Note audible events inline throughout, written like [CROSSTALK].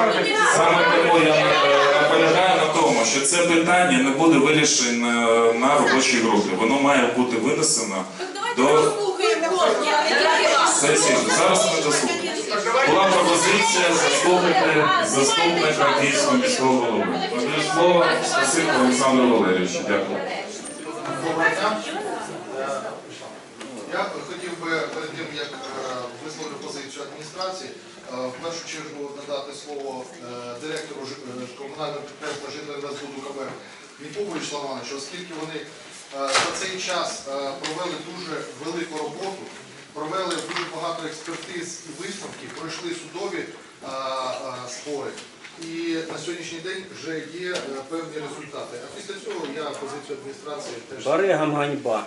скаржитесь. Саме тому я е, наполягаю на тому, що це питання не буде вирішено на робочій групі. Воно має бути винесено до сесії. Зараз ми дослухаємо. Була пропозиція заслухати заступника Київського міського голови. Надаю слово Стасенко Олександру Валерійовичу. Дякую. Е, Я хотів би перед тим, як е, висловлю позицію адміністрації, е, в першу чергу надати слово е, директору ж- е, комунального підприємства «Житлоінвестбуду КБ Мікову Вячеславу Івановичу, оскільки вони е, за цей час провели дуже велику роботу, провели дуже багато експертиз і висновків, пройшли судові спори. І на сьогоднішній день вже є певні результати. А після цього я позицію адміністрації теж. Баригам ганьба.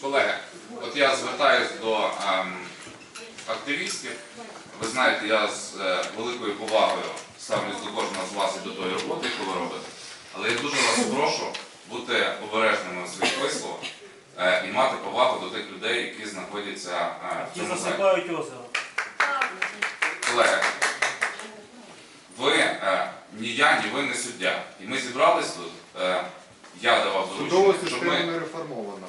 Колеги, от я звертаюсь до ем, активістів. Ви знаєте, я з е, великою повагою ставлюсь до кожного з вас і до тої роботи, яку ви робите. Але я дуже вас прошу бути обережними у своїх висловах е, і мати повагу до тих людей, які знаходяться е, в цьому залі. засипають озеро. Колеги, ви ні я, ні ви не суддя. І ми зібрались тут. я давав доручення, щоб ми не реформована.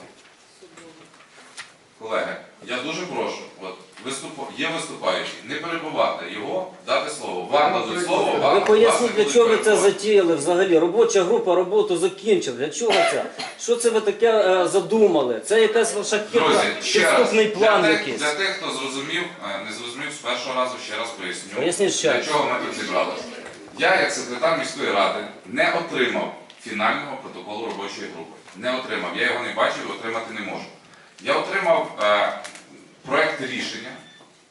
Колеги, я дуже прошу, от виступ... є виступаючий, не перебувати його, дати слово. Вам дадуть слово, вам Ви поясніть, для чого ви це затіяли взагалі? Робоча група роботу закінчила. Для чого це? Що це ви таке е, задумали? Це якась ваша Друзі, ще раз, підступний план для, тих, якийсь. для тих, хто зрозумів, е, не зрозумів з першого разу, ще раз поясню, Поясніть ще для раз. чого ми тут зібралися. Я, як секретар міської ради, не отримав фінального протоколу робочої групи. Не отримав. Я його не бачив і отримати не можу. Я отримав е, проект рішення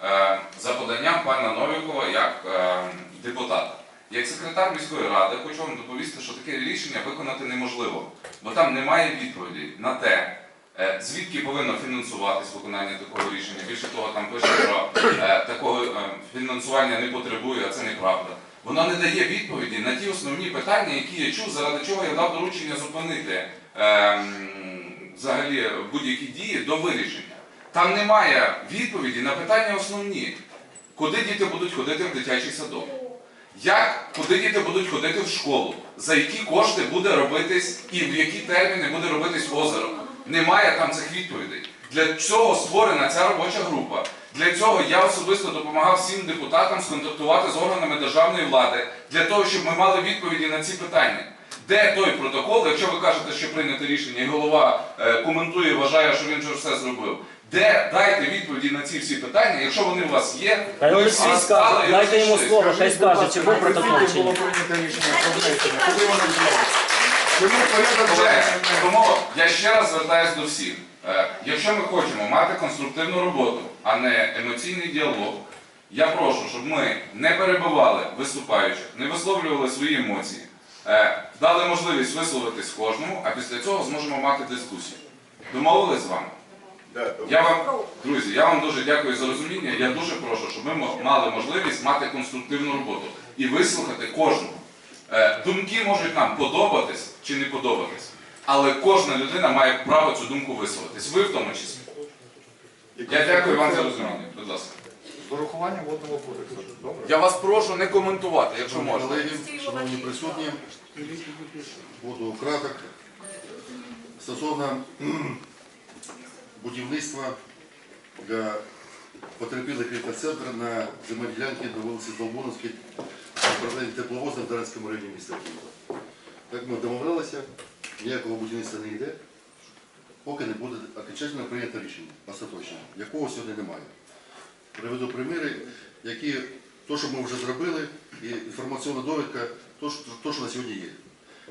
е, за поданням пана Новікова як е, депутата. Як секретар міської ради хочу вам доповісти, що таке рішення виконати неможливо, бо там немає відповіді на те, е, звідки повинно фінансуватись виконання такого рішення. Більше того, там пише, що е, такого е, фінансування не потребує, а це неправда. Воно не дає відповіді на ті основні питання, які я чув, заради чого я дав доручення зупинити ем, взагалі будь-які дії до вирішення. Там немає відповіді на питання основні. Куди діти будуть ходити в дитячий садок? Як, куди діти будуть ходити в школу? За які кошти буде робитись і в які терміни буде робитись озеро? Немає там цих відповідей. Для цього створена ця робоча група. Для цього я особисто допомагав всім депутатам сконтактувати з органами державної влади для того, щоб ми мали відповіді на ці питання. Де той протокол, якщо ви кажете, що прийнято рішення, і голова е, коментує, вважає, що він вже все зробив. Де дайте відповіді на ці всі питання, якщо вони у вас є, Хай ви всі стали скаже, і дайте йому слово, хай скаже, чи був протокол чи було прийнято рішення про внесення? Куди воно діло? Чому порядок Колеги, денний? тому я ще раз звертаюся до всіх. Е, Якщо ми хочемо мати конструктивну роботу, а не емоційний діалог, я прошу, щоб ми не перебивали виступаючих, не висловлювали свої емоції, дали можливість висловитись кожному, а після цього зможемо мати дискусію. Домовились з вами? Я вам, друзі, я вам дуже дякую за розуміння. Я дуже прошу, щоб ми мали можливість мати конструктивну роботу і вислухати кожного. Е, Думки можуть нам подобатись чи не подобатись, але кожна людина має право цю думку висловитись. Ви в тому числі. Я дякую вам за розуміння. Будь ласка. З урахуванням водного кодексу. Добре. Я вас прошу не коментувати, якщо можна. колеги, шановні присутні, буду краток. Стосовно будівництва для потерпілих центру на земельній ділянці на вулиці Долбуновській, управління тепловозом в Дарницькому районі міста Києва. Так ми домовлялися, ніякого будівництва не йде, поки не буде окончательно прийнято рішення, остаточне, якого сьогодні немає. Приведу приміри, які то, що ми вже зробили, і інформаційна довідка, то, що, на сьогодні є.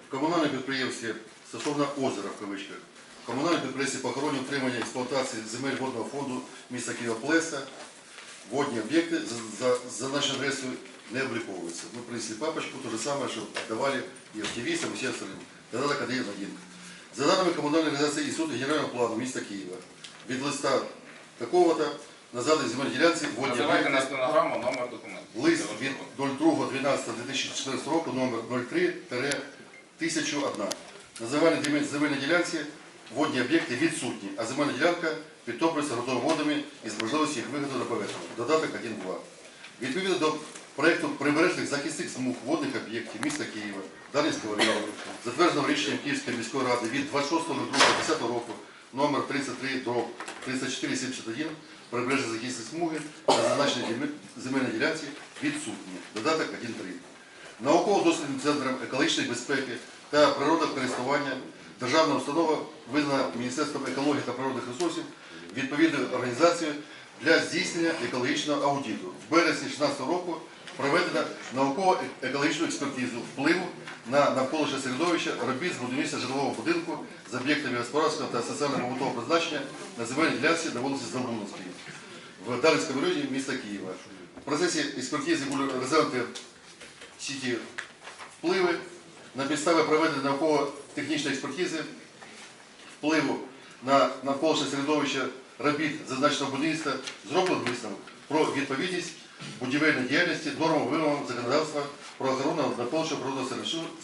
В комунальному підприємстві стосовно озера в кавичках, в комунальному підприємстві по охороні утримання експлуатації земель водного фонду міста Києва Плеса, водні об'єкти за, за, нашою адресою не обліковуються. Ми принесли папочку, то же саме, що давали і активістам, і всім остальним. Один один. За даними комунальної організації Інституту генерального плану міста Києва, від листа такого-то на заданій земельній ділянці водні Називайте на об'єкти стенограму номер документу. Лист від 02.12.2014 року номер 03-1001. Називання земель- земельної ділянці водні об'єкти відсутні, а земельна ділянка підтоплюються ґрунтовими водами із можливості їх виходу на поверхню. Додаток 1.2. Відповідно до проєкту прибережних захисних смуг водних об'єктів міста Києва, Дарницького району, затвердженого рішенням Київської міської ради від 26.02.10 року номер 33 дроб 3471 прибережні захисні смуги на зазначеній земель- земельній ділянці відсутні. Додаток 1.3. Науково-дослідним центром екологічної безпеки та природокористування державна установа визнана Міністерством екології та природних ресурсів відповідною організацією для здійснення екологічного аудиту. В березні 2016 року проведена науково-екологічну експертизу впливу на навколишнє середовище робіт з будівництва житлового будинку з об'єктами господарського та соціально-побутового призначення на земельній ділянці на вулиці Здолбуновській в Дарницькому районі міста Києва. В процесі експертизи були розглянуті всі ті впливи на підставі проведення науково-технічної експертизи впливу на навколишнє середовище робіт зазначеного будівництва зроблено висновок про відповідність будівельної діяльності нормам вимогам законодавства про охорону навколишнього природного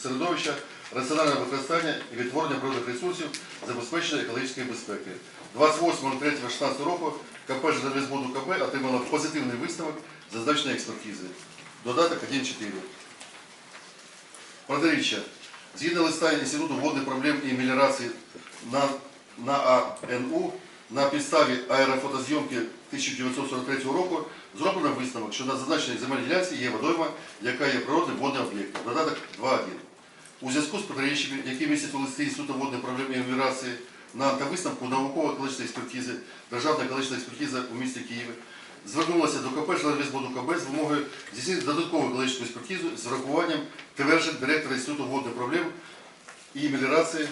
середовища- раціональне використання і відтворення природних ресурсів, забезпечення екологічної безпеки. 28.03.16 року КП «Житловізбуду КБ отримала позитивний висновок зазначеної експертизи. Додаток 1.4. Протиріччя. Згідно листа Інституту водних проблем і меліорації на, на АНУ на підставі аерофотозйомки 1943 року зроблено висновок, що на зазначеній земельній ділянці є водойма, яка є природним водним об'єктом. Додаток 2.1. У зв'язку з протиріччями, які містять у листі Інституту водних проблем і меліорації на та висновку науково-екологічної експертизи, Державна екологічна експертиза у місті Києві, звернулася до КП «Жловізбуду КБ» з вимогою здійснити додаткову екологічну експертизу з врахуванням тверджень директора Інституту водних проблем і меліорації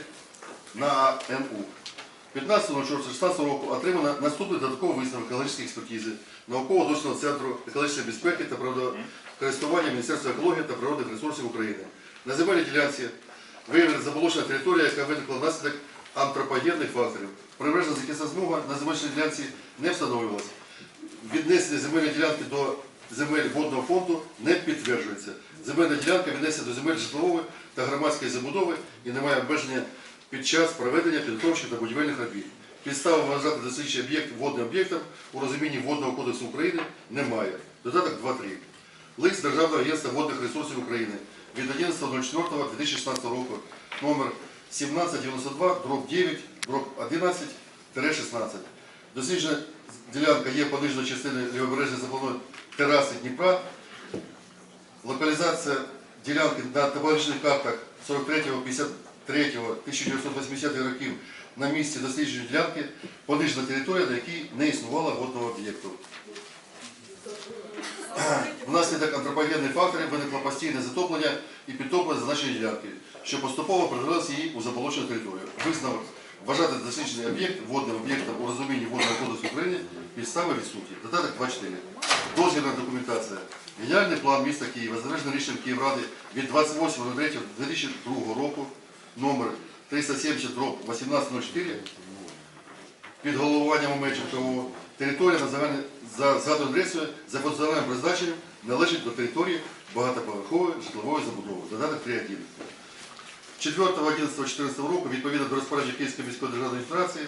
на АНУ. 15.04.16 року отримано наступний додатковий висновок екологічної експертизи науково-дослідного центру екологічної безпеки та природокористування Міністерства екології та природних ресурсів України. На земельній ділянці виявлена заболочена територія, яка виникла внаслідок антропогенних факторів. Прибережна захисна змога на земельній ділянці не встановлювалася. Віднесення земельної ділянки до земель водного фонду не підтверджується. Земельна ділянка віднесена до земель житлової та громадської забудови і не має обмеження під час проведення підготовчих та будівельних робіт. Підстави вважати дослідчий об'єкт водним об'єктом у розумінні Водного кодексу України немає. Додаток 2.3. Лист Державного агентства водних ресурсів України від 11.04.2016 року номер 1792 дроб 9 дроб 11 Досліджена ділянка є пониженою частиною лівобережної запланової тераси Дніпра. Локалізація ділянки на табличних картах 43-го, 53-го, 1980 років на місці дослідження ділянки понижена територія, на якій не існувало водного об'єкту. [CLEARS THROAT] Внаслідок антропогенних факторів виникло постійне затоплення і підтоплення зазначеної ділянки, що поступово перевелося її у заболочену територію. Висновок вважати досліджений об'єкт водним об'єктом у розумінні водного кодексу України підстави відсутні. Додаток 24. Дозвільна документація. Генеральний план міста Києва, затверджений рішенням Київради від 28.03.2002 року, номер 370 1804, під головуванням Умеченкового, територія за згаданою адресою за функціональним призначенням належить до території багатоповерхової житлової забудови. Додаток 3.1. 4.11.14 року, відповідно до розпорядження Київської міської державної адміністрації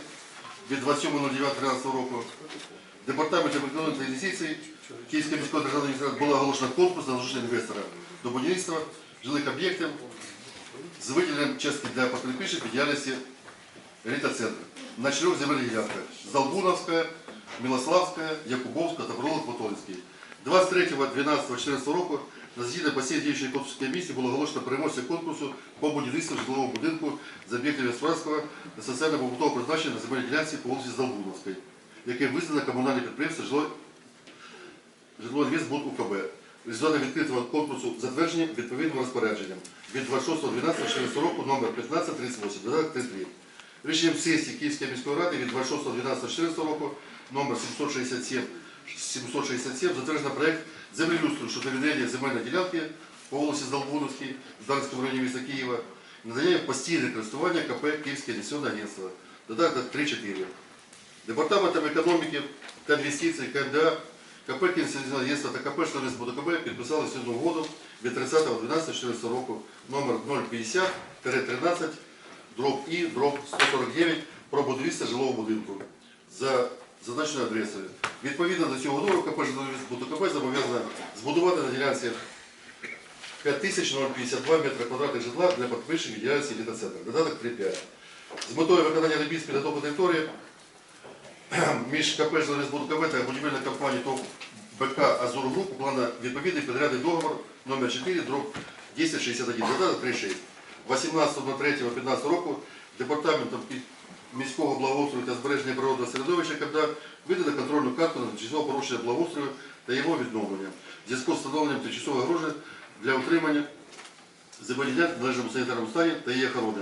від 27.09.13 року, Департаментом економіки та інвестицій Київської міської державної адміністрації було оголошено конкурс на залучення інвестора до будівництва жилих об'єктів з виділенням частки для потерпівших від діяльності еліта-центру на чотирьох земельних ділянках Залбуновська, Милославська, Якубовська та Проволок Потолинський. 23.12.14 року на засіданні постійно діючої конкурсної комісії було оголошено переможця конкурсу по будівництву житлового будинку з об'єктів господарського та соціально-побутового призначення на земельній ділянці по вулиці Залбуновській, яке визнано комунальне підприємство «Житло- Житлоінвестбуд УКБ. Результати відкритого конкурсу затверджені відповідним розпорядженням від 26.12.14 року номер 1538, додаток 33. Рішенням сесії Київської міської ради від 26.12.14 року номер 767 767 затверджено проект землеустрою щодо відведення земельної ділянки по вулиці Здолбуновській, в Дарницькому районі міста Києва, надання постійне користування КП Київське інвестиційне агентство. Додаток 3-4. Департаментом економіки та інвестицій КМДА КП Київського агентства та КП БДКБ підписали сьогодні угоду від 30.12.14 року номер 050-13 дроб І, дроб 149 про будівництво жилого будинку за зазначеною адресою. Відповідно до цього договору КП ЖКП зобов'язано збудувати на ділянці 5052 метри квадратних житла для підвищення діяльності літоцентру. Додаток 3.5. З метою виконання робіт з підготовки території між КП ЖКП та будівельною компанією ТОВ БК Азур Груп уклано відповідний підрядний договор номер 4 дроб 1061. Додаток 3.6. 18.03.15 року департаментом міського благоустрою та збереження природного середовища КМДА видано контрольну карту на тимчасове порушення благоустрою та його відновлення в зв'язку з встановленням тимчасової огорожі для утримання земельних в належному санітарному стані та її охорони.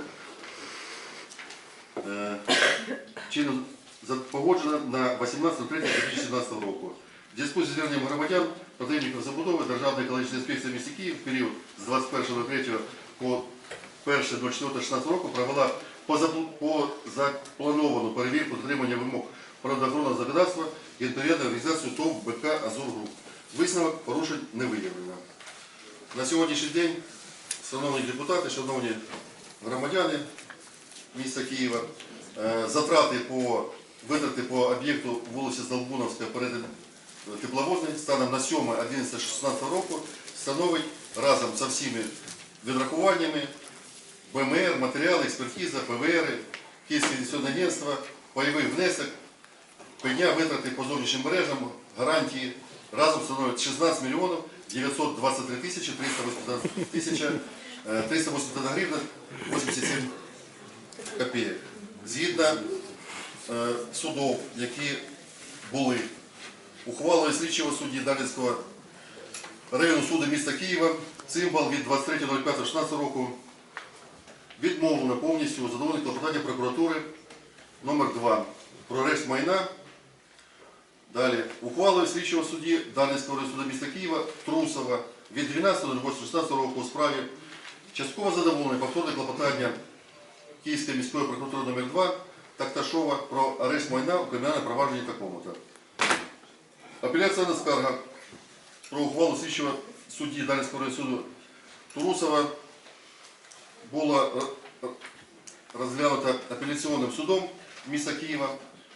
Погоджено на 18.03.2017 року. В зв'язку зі зверненням громадян, потребників забудови Державної екологічної інспекції міста Київ в період з 21.03 по 1.04.16 року провела позапл- по заплановану перевірку дотримання вимог природоохоронного законодавства і відповідну організацію ТОВ БК Азур. Висновок порушень не виявлено. На сьогоднішній день, шановні депутати, шановні громадяни міста Києва, е, затрати по витрати по об'єкту вулиці Здолбуновська перетин тепловозний станом на 7, 11, 16 року становить разом з всіми відрахуваннями БМР, матеріали, експертиза, ПВР, Київське інвестиційне агентство, пайовий внесок, пеня витрати по зовнішнім мережам, гарантії разом становить 16 мільйонів 923 тисячі 380 тисяча е, 381 гривна 87 копійок. Згідно е, судов, які були. Ухвалою слідчого судді Дарницького районного суду міста Києва, цимбал від 23.05.16 року. Відмовлено повністю у задоволенні клопотання прокуратури номер 2 про арешт майна. Далі. Ухвалою слідчого судді Дарницького районного суду міста Києва Трусова від 12.08.16 року у справі частково задоволене повторне клопотання Київської міської прокуратури номер 2 Такташова про арешт майна у кримінальному провадженні такому-то. Апеляційна скарга про ухвалу слідчого судді Дарницького районного суду Турусова була е, е, розглянута апеляційним судом міста Києва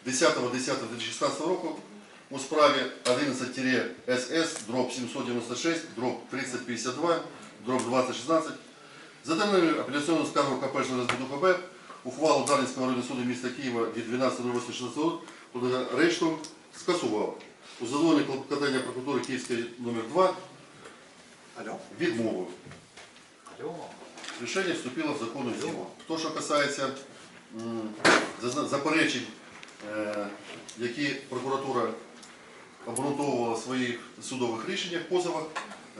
10.10.2016 року у справі 11-СС, дроб 796, дроб 3052, дроб 2016. За даною апеляційною скаргою КП ЖРСБДУКБ ухвалу Дарницького районного суду міста Києва від 12.08.16 року про арешту скасував. У задоволенні клопотання прокуратури Київської номер 2 відмовив. Рішення вступило в законну силу. То, що касається заперечень, е, які прокуратура обґрунтовувала в своїх судових рішеннях, позовах,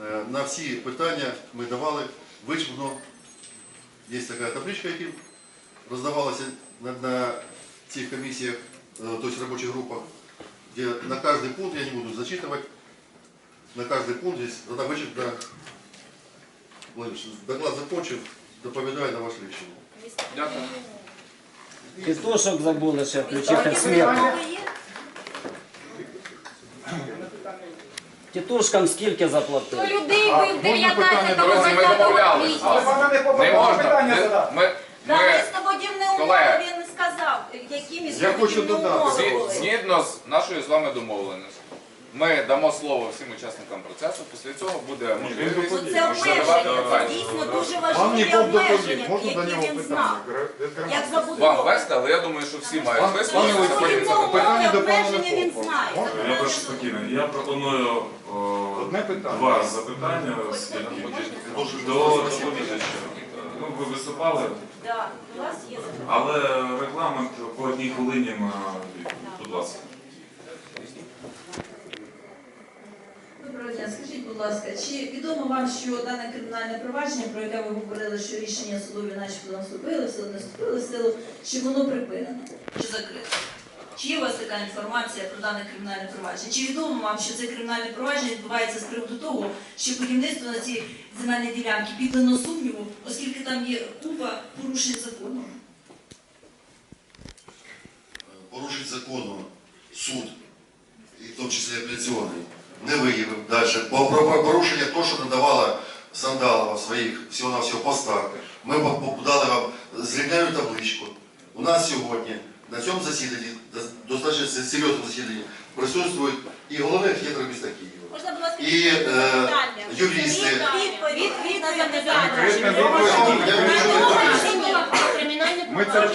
е, на всі питання ми давали вичерпно. Є така табличка, яка роздавалася на, на цих комісіях, е, тобто робочих групах, где на каждый пункт, я не буду зачитывать, на каждый пункт здесь тогда вычеркнуто, Владимир, доклад закончив, доповідаю на ваше рішення. Дякую. Тітушок забули ще включити світ. Тітушкам скільки Хто заплатили? людей бив 19 Друзі, ми домовлялися. квітня? Не можна. Ми, ми, Та ми, містобудівні умови колеги. він сказав, які хочу містобудівні додати. умови зі- були. згідно з нашою з вами домовленістю, ми дамо слово всім учасникам процесу, після цього буде можливість Ну, Це задавати обмеження, це питання. дійсно дуже важливі обмеження, які він знав. Як Вам вести, але я думаю, що всі мають висловитися. Містобудівні потім умови, запитання. обмеження він знає. Я прошу спокійно. Я пропоную о, два запитання оскільки до доповідача. Ну, ви виступали, Да, у вас є запитання. але регламент по одній хвилині на. Будь ласка. Доброго дня, скажіть, будь ласка, чи відомо вам, що дане кримінальне провадження, про яке ви говорили, що рішення судові начебто наступили все вступили в силу, чи воно припинено, чи закрито? Чи є у вас така інформація про дане кримінальне провадження? Чи відомо вам, що це кримінальне провадження відбувається з приводу того, що будівництво на цій земельній ділянці піддано сумніву, оскільки там є купа порушень закону? Порушить закону суд, і в тому числі апеляційний, не виявив далі. Порушення того, що надавала Сандалова своїх всього-навсього постах, ми по- по- дали вам зрівняю табличку. У нас сьогодні на цьому засіданні, достатньо серйозному засіданні, присутствують і головний архітектор міста Києва, Можна, будь ласка, і е, юристи. відповідь на запитання. Я Ми це.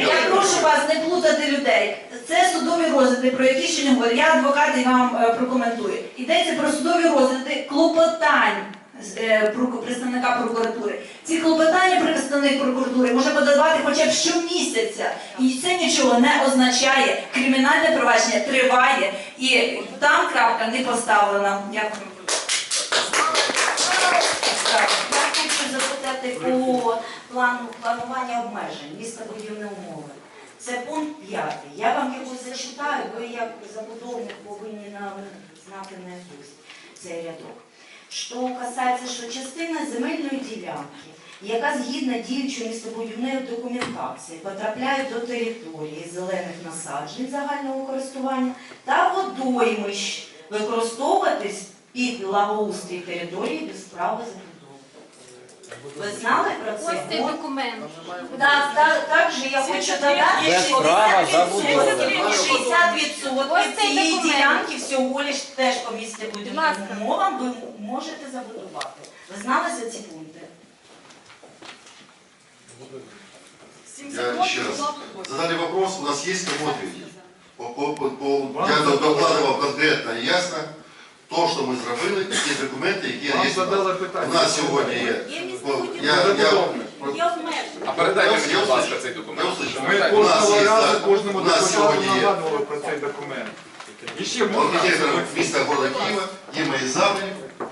Я прошу вас не плутати людей. Це судові розгляди, про які ще не говорю. Я адвокат і вам е, прокоментую. Йдеться про судові розгляди клопотань представника прокуратури. Ці клопотання представник прокуратури може подавати хоча б щомісяця. І це нічого не означає. Кримінальне провадження триває і там крапка не поставлена. Дякую. Я хочу запитати по плану планування обмежень, містобудівні умови. Це пункт 5. Я вам його зачитаю, ви як забудовник повинні знати наизусть цей рядок. Що касається, що частина земельної ділянки, яка згідно діючої містобудівної документації потрапляє до території зелених насаджень загального користування та водоймищ використовуватись під благоустрій території без права забудови. Ви знали про це? Ось цей документ. Так, я хочу додати, що права 60% забудови. 60% Ось цей цієї документ. ділянки всього лиш теж по місті будівним умовам ви можете забудувати. Ви знали за ці пункти? Я еще раз. Задали вопрос, у нас есть кому ответить. По, по, по, по- я докладывал конкретно и ясно то, що ми зробили, ті документи, які Вам є. у нас. У нас сьогодні є. Я, я. А передайте мені, будь ласка, цей документ. услышав. Ми у нас кожного є, разу так, кожному у нас депутату сьогодні є нагадували про цей документ. І ще можна, архітектор міста города Києва, є мої запити. Е,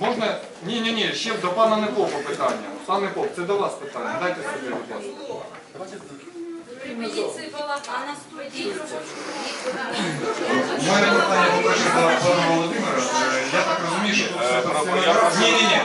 можна, ні, ні, ні, ще до пана Непопа питання. Пан Непоп, це до вас питання. Дайте собі, будь ласка. Припиніть балагана, студії. У мене питання по-перше до пана Володимира. Е, Я так розумію, що тут все Ні, ні, ні.